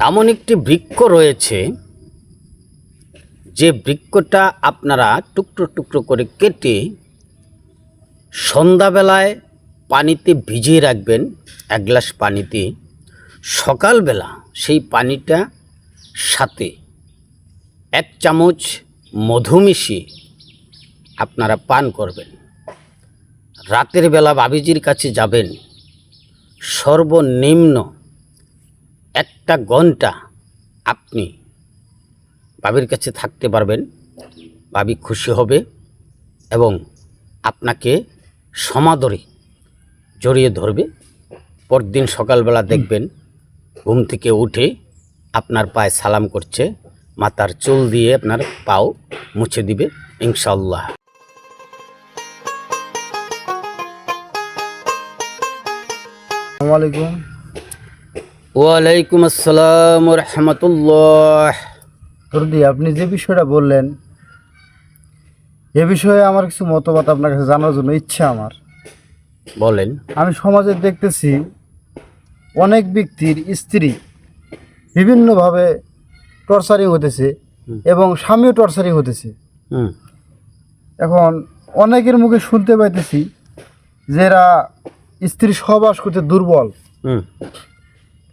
এমন একটি বৃক্ষ রয়েছে যে বৃক্ষটা আপনারা টুকরো টুকরো করে কেটে সন্ধ্যাবেলায় পানিতে ভিজিয়ে রাখবেন, এক গ্লাস পানিতে। সকালবেলা সেই পানিটা সাথে এক চামচ মধু মিশিয়ে আপনারা পান করবেন। রাতের বেলা বাবিজির কাছে যাবেন। সর্বনিম্ন একটা ঘণ্টা আপনি বাবির কাছে থাকতে পারবেন, বাবি খুশি হবে এবং আপনাকে সমাদরে জড়িয়ে ধরবে। পরদিন সকালবেলা দেখবেন ঘুম থেকে উঠে আপনার পায়ে সালাম করছে, মাথার চুল দিয়ে আপনার পাও মুছে দিবে ইনশাল্লাহ আসসালামু আলাইকুম। ওয়ালাইকুম আসসালাম রহমতুল্লাহ দর্দি আপনি যে বিষয়টা বললেন এ বিষয়ে আমার কিছু মতবাদ আপনার কাছে জানার জন্য ইচ্ছা আমার। বলেন। আমি সমাজে দেখতেছি অনেক ব্যক্তির স্ত্রী বিভিন্নভাবে টর্চারিং হতেছে এবং স্বামীও টর্চারিং হতেছে। এখন অনেকের মুখে শুনতে পাইতেছি যে এরা স্ত্রী সহবাস করতে দুর্বল।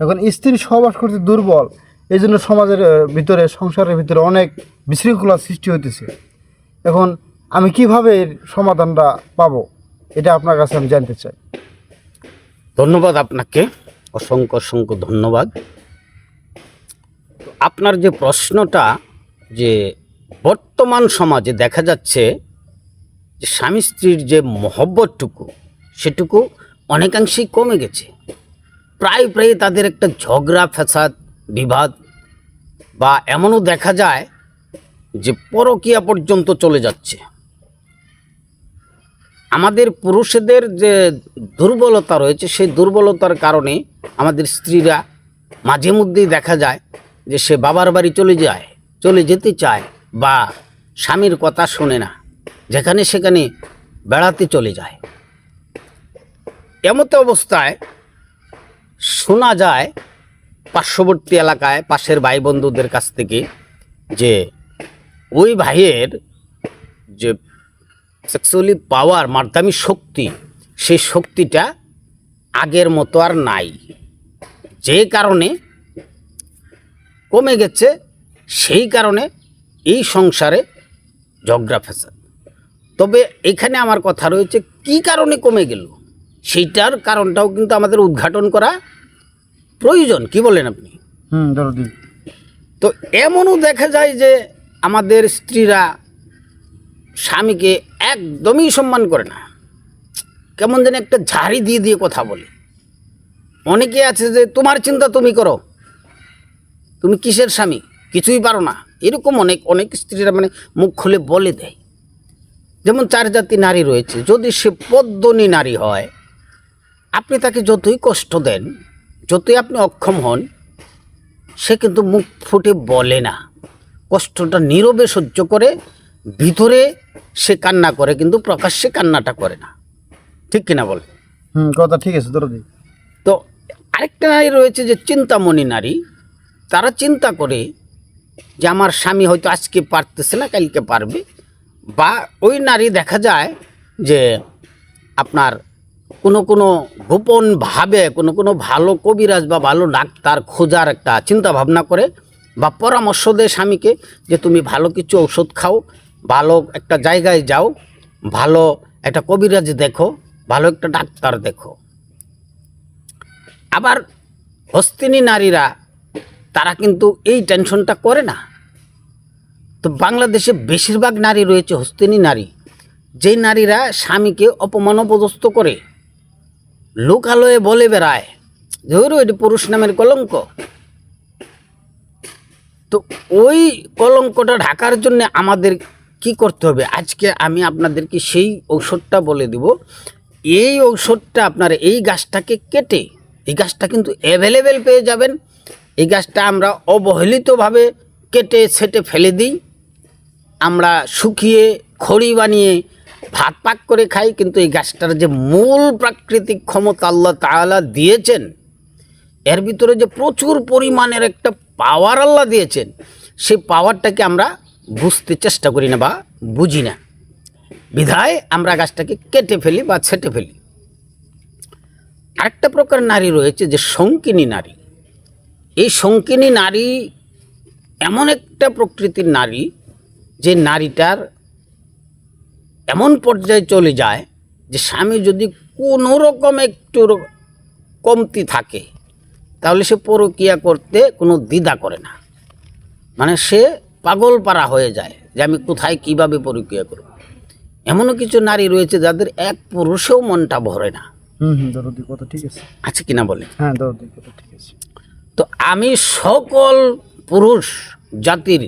এখন স্ত্রী সহবাস করতে দুর্বল এই জন্য সমাজের ভিতরে, সংসারের ভিতরে অনেক বিশৃঙ্খলার সৃষ্টি হইতেছে। এখন আমি কীভাবে এর সমাধানটা পাবো? এটা আপনার কাছে আমি জানতে চাই। ধন্যবাদ আপনাকে। অসংখ্য অসংখ্য ধন্যবাদ। আপনার যে প্রশ্নটা, যে বর্তমান সমাজে দেখা যাচ্ছে যে স্বামী স্ত্রীর যে মহব্বতটুকু, সেটুকু অনেকাংশেই কমে গেছে। প্রায় প্রায় তাদের একটা ঝগড়া, ফ্যাসাদ, বিবাদ বা এমনও দেখা যায় যে পরকীয়া পর্যন্ত চলে যাচ্ছে। আমাদের পুরুষদের যে দুর্বলতা রয়েছে, সেই দুর্বলতার কারণে আমাদের স্ত্রীরা মাঝে মধ্যেই দেখা যায় যে সে বাবার বাড়ি চলে যায়, চলে যেতে চায় বা স্বামীর কথা শোনে না, যেখানে সেখানে বেড়াতে চলে যায়। এমত অবস্থায় শোনা যায় পার্শ্ববর্তী এলাকায় পাশের ভাই বন্ধুদের কাছ থেকে যে ওই ভাইয়ের যে সেক্সুয়ালি পাওয়ার মার্দামি শক্তি, সেই শক্তিটা আগের মতো আর নাই। যে কারণে কমে গেছে, সেই কারণে এই সংসারে ঝগড়া ফেসাদ তবে এখানে আমার কথা রয়েছে, কি কারণে কমে গেল? সেইটার কারণটাও কিন্তু আমাদের উদ্ঘাটন করা প্রয়োজন কি বলেন আপনি? হুম তো এমনও দেখা যায় যে আমাদের স্ত্রীরা স্বামীকে একদমই সম্মান করে না। কেমন যেন একটা ঝাড়ি দিয়ে দিয়ে কথা বলে। অনেকে আছে যে তোমার চিন্তা তুমি করো। তুমি কিসের স্বামী? কিছুই পারো না। এরকম অনেক অনেক স্ত্রীরা মানে মুখ খুলে বলে দেয়। যেমন চার জাতি নারী রয়েছে। যদি সে পদ্মনী নারী হয় আপনি তাকে যতই কষ্ট দেন যতই আপনি অক্ষম হন সে কিন্তু মুখ ফুটে বলে না। কষ্টটা নীরবে সহ্য করে ভিতরে সে কান্না করে কিন্তু প্রকাশ্যে কান্নাটা করে না। ঠিক কিনা বলে? হুম কথা ঠিক আছে দরদি তো আরেকটা নারী রয়েছে যে চিন্তামণি নারী। তারা চিন্তা করে যে আমার স্বামী হয়তো আজকে পারতেছে না কালকে পারবে। বা ওই নারী দেখা যায় যে আপনার কোনো কোনো গোপনভাবে কোনো কোনো ভালো কবিরাজ বা ভালো ডাক্তার খোঁজার একটা চিন্তা ভাবনা করে বা পরামর্শ দেয় স্বামীকে যে তুমি ভালো কিছু ঔষধ খাও, ভালো একটা জায়গায় যাও, ভালো একটা কবিরাজ দেখো, ভালো একটা ডাক্তার দেখো। আবার হস্তিনী নারীরা, তারা কিন্তু এই টেনশনটা করে না। তো বাংলাদেশে বেশিরভাগ নারী রয়েছে হস্তিনী নারী। যেই নারীরা স্বামীকে অপমান অপদস্থ করে লোকালয়ে বলে বেড়ায়। ওই এটি পুরুষ নামের কলঙ্ক। তো ওই কলঙ্কটা ঢাকার জন্য আমাদের কি করতে হবে? আজকে আমি আপনাদেরকে সেই ঔষধটা বলে দিব। এই ঔষধটা আপনার এই গাছটাকে কেটে, এই গাছটা কিন্তু অ্যাভেলেবেল পেয়ে যাবেন। এই গাছটা আমরা অবহেলিতভাবে কেটে, সেটে ফেলে দিই। আমরা শুকিয়ে খড়ি বানিয়ে ভাত পাক করে খাই, কিন্তু এই গাছটার যে মূল প্রাকৃতিক ক্ষমতা আল্লাহ তাআলা দিয়েছেন, এর ভিতরে যে প্রচুর পরিমাণের একটা পাওয়ার আল্লাহ দিয়েছেন, সেই পাওয়ারটাকে আমরা বুঝতে চেষ্টা করি না বা বুঝি না। বিধায় আমরা গাছটাকে কেটে ফেলি বা ছেটে ফেলি। আরেকটা প্রকার নারী রয়েছে যে শঙ্কিনী নারী। এই শঙ্কিনী নারী এমন একটা প্রকৃতির নারী যে নারীটার এমন পর্যায়ে চলে যায় যে স্বামী যদি কোনো রকম একটু কমতি থাকে তাহলে সে পরকিয়া করতে কোনো দ্বিধা করে না। মানে সে পাগল পারা হয়ে যায় যে আমি কোথায় কীভাবে পরকিয়া করব। এমনও কিছু নারী রয়েছে যাদের এক পুরুষেও মনটা ভরে না। কথা ঠিক আছে। আছে কিনা বলে হ্যাঁ কথা ঠিক আছে। তো আমি সকল পুরুষ জাতির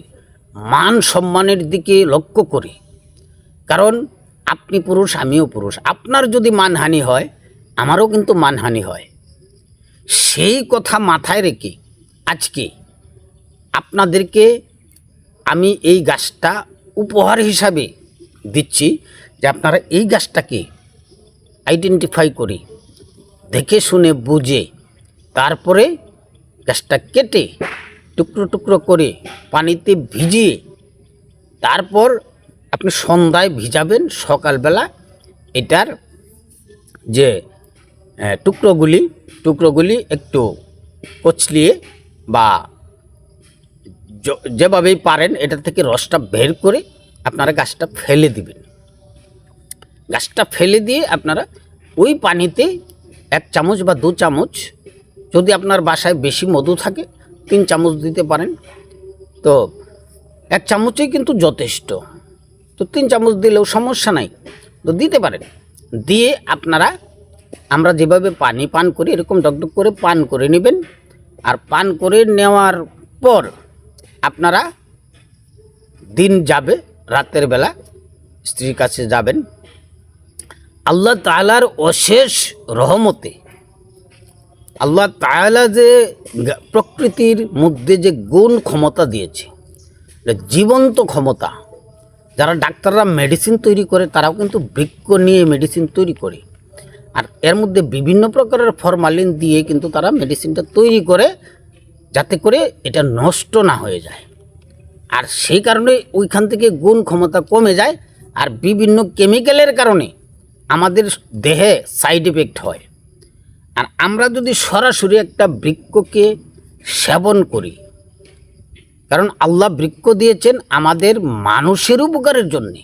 মান সম্মানের দিকে লক্ষ্য করি। কারণ আপনি পুরুষ, আমিও পুরুষ। আপনার যদি মানহানি হয়, আমারও কিন্তু মানহানি হয়। সেই কথা মাথায় রেখে আজকে আপনাদেরকে আমি এই গাছটা উপহার হিসাবে দিচ্ছি যে আপনারা এই গাছটাকে আইডেন্টিফাই করে, দেখে শুনে বুঝে, তারপরে গাছটা কেটে টুকরো টুকরো করে পানিতে ভিজিয়ে, তারপর আপনি সন্ধ্যায় ভিজাবেন, সকালবেলা এটার যে টুকরোগুলি টুকরোগুলি একটু কচলিয়ে বা যেভাবেই পারেন, এটা থেকে রসটা বের করে আপনারা গাছটা ফেলে দিবেন। গাছটা ফেলে দিয়ে আপনারা ওই পানিতে এক চামচ বা দু চামচ, যদি আপনার বাসায় বেশি মধু থাকে, তিন চামচ দিতে পারেন। তো এক চামচই কিন্তু যথেষ্ট। তো তিন চামচ দিলেও সমস্যা নাই। তো দিতে পারেন। দিয়ে আপনারা, আমরা যেভাবে পানি পান করি, এরকম ডকডক করে পান করে নেবেন। আর পান করে নেওয়ার পর আপনারা দিন যাবে, রাতের বেলা স্ত্রীর কাছে যাবেন। আল্লাহ তাআলার অশেষ রহমতে, আল্লাহ তাআলা যে প্রকৃতির মধ্যে যে গুণ ক্ষমতা দিয়েছে জীবন্ত ক্ষমতা যারা ডাক্তাররা মেডিসিন তৈরি করে, তারাও কিন্তু বৃক্ষ নিয়ে মেডিসিন তৈরি করে। আর এর মধ্যে বিভিন্ন প্রকারের ফরমালিন দিয়ে কিন্তু তারা মেডিসিনটা তৈরি করে, যাতে করে এটা নষ্ট না হয়ে যায়। আর সেই কারণে ওইখান থেকে গুণ ক্ষমতা কমে যায়, আর বিভিন্ন কেমিক্যালের কারণে আমাদের দেহে সাইড এফেক্ট হয়। আর আমরা যদি সরাসরি একটা বৃক্ষকে সেবন করি কারণ আল্লাহ বৃক্ষ দিয়েছেন আমাদের মানুষের উপকারের জন্যে।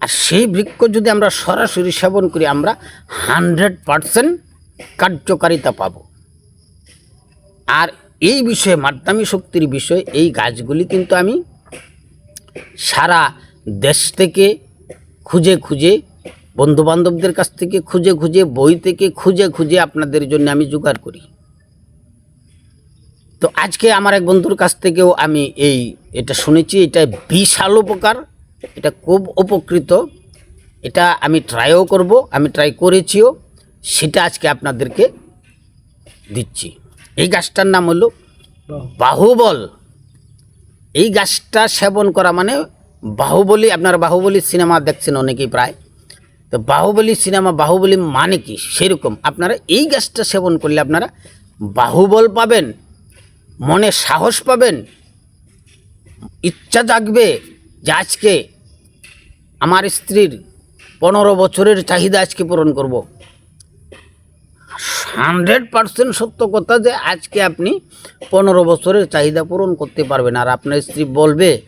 আর সেই বৃক্ষ যদি আমরা সরাসরি সেবন করি, আমরা হান্ড্রেড পারসেন্ট কার্যকারিতা পাব। আর এই বিষয়ে, মাধ্যমী শক্তির বিষয়ে, এই গাছগুলি কিন্তু আমি সারা দেশ থেকে খুঁজে খুঁজে, বন্ধুবান্ধবদের কাছ থেকে খুঁজে খুঁজে, বই থেকে খুঁজে খুঁজে আপনাদের জন্য আমি জোগাড় করি। তো আজকে আমার এক বন্ধুর কাছ থেকেও আমি এই এটা শুনেছি, এটা বিশাল উপকার, এটা খুব উপকৃত। এটা আমি ট্রাইও করব, আমি ট্রাই করেছিও, সেটা আজকে আপনাদেরকে দিচ্ছি। এই গাছটার নাম হলো বাহুবল। এই গাছটা সেবন করা মানে বাহুবলী, আপনার বাহুবলী সিনেমা দেখছেন অনেকেই প্রায়। তো বাহুবলী সিনেমা, বাহুবলী মানে কি? সেরকম। আপনারা এই গাছটা সেবন করলে আপনারা বাহুবল পাবেন। মনে সাহস পাবেন? ইচ্ছা জাগবে যে আজকে আমার স্ত্রীর পনেরো বছরের চাহিদা আজকে পূরণ করব। হান্ড্রেড পার্সেন্ট সত্য কথা যে আজকে আপনি পনেরো বছরের চাহিদা পূরণ করতে পারবেন। আর আপনার স্ত্রী বলবে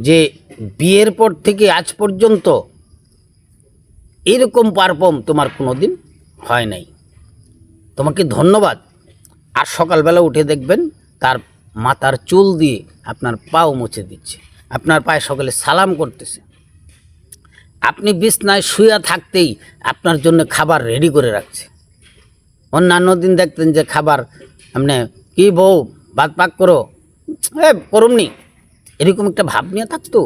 যে বিয়ের পর থেকে আজ পর্যন্ত এরকম পারফর্ম তোমার কোনো দিন হয় নাই। তোমাকে ধন্যবাদ। আর সকালবেলা উঠে দেখবেন তার মাথার চুল দিয়ে আপনার পাও মুছে দিচ্ছে। আপনার পায়ে সকালে সালাম করতেছে। আপনি বিছনায় শুয়ে থাকতেই আপনার জন্য খাবার রেডি করে রাখছে। অন্যান্য দিন দেখতেন যে খাবার আপনি কি বউ, বাদ পাক করো। এ করুমনি এরকম একটা ভাব নিয়ে থাকতো।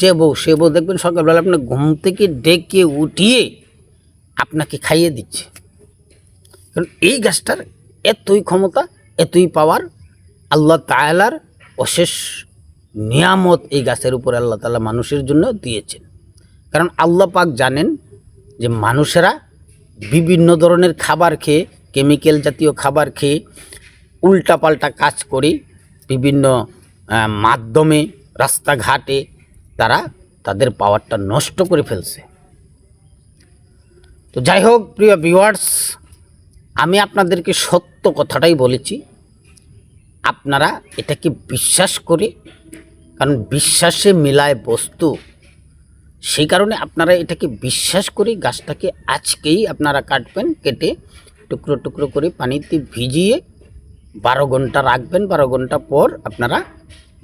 যে বউ, সে বউ দেখবেন সকালবেলা আপনার ঘুম থেকে ডেকে উঠিয়ে আপনাকে খাইয়ে দিচ্ছে। কারণ এই গাছটার এতই ক্ষমতা, এতই পাওয়ার আল্লাহ তায়ালার অশেষ নিয়ামত এই গাছের উপর আল্লাহ তাআলা মানুষের জন্য দিয়েছেন। কারণ আল্লাহ পাক জানেন যে মানুষেরা বিভিন্ন ধরনের খাবার খেয়ে, কেমিক্যাল জাতীয় খাবার খেয়ে উল্টাপাল্টা কাজ করে বিভিন্ন মাধ্যমে, রাস্তাঘাটে তারা তাদের পাওয়ারটা নষ্ট করে ফেলছে। তো যাই হোক, প্রিয় ভিউয়ার্স আমি আপনাদেরকে সত্য কথাটাই বলেছি। আপনারা এটাকে বিশ্বাস করে, কারণ বিশ্বাসে মিলায় বস্তু, সেই কারণে আপনারা এটাকে বিশ্বাস করে গাছটাকে আজকেই আপনারা কাটবেন, কেটে টুকরো টুকরো করে পানিতে ভিজিয়ে বারো ঘণ্টা রাখবেন, বারো ঘণ্টা পর আপনারা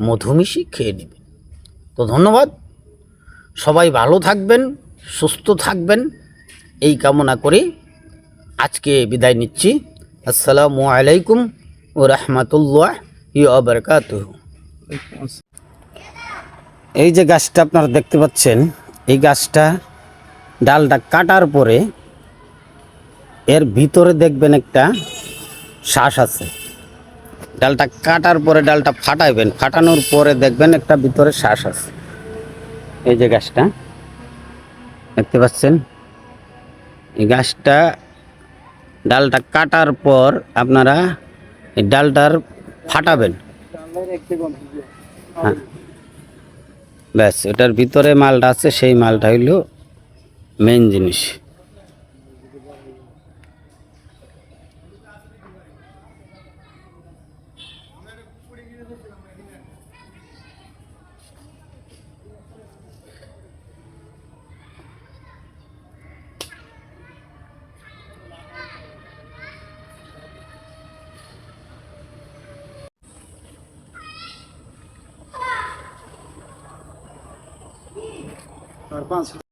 মধুমিশি খেয়ে নেবেন। তো ধন্যবাদ। সবাই ভালো থাকবেন, সুস্থ থাকবেন, এই কামনা করে আজকে বিদায় নিচ্ছি। আসসালামু আলাইকুম। ও রহমতুল্লাহ ইবরকাতুহ এই যে গাছটা আপনারা দেখতে পাচ্ছেন, এই গাছটা ডালটা কাটার পরে এর ভিতরে দেখবেন একটা শ্বাস আছে। ডালটা কাটার পরে ডালটা ফাটাইবেন, ফাটানোর পরে দেখবেন একটা ভিতরে শ্বাস আছে। এই যে গাছটা, দেখতে পাচ্ছেন? এই গাছটা ডালটা কাটার পর আপনারা এই ডালটার ফাটাবেন। হ্যাঁ। ব্যাস ওটার ভিতরে মালটা আছে সেই মালটা হইল মেন জিনিস। আর পাঁচ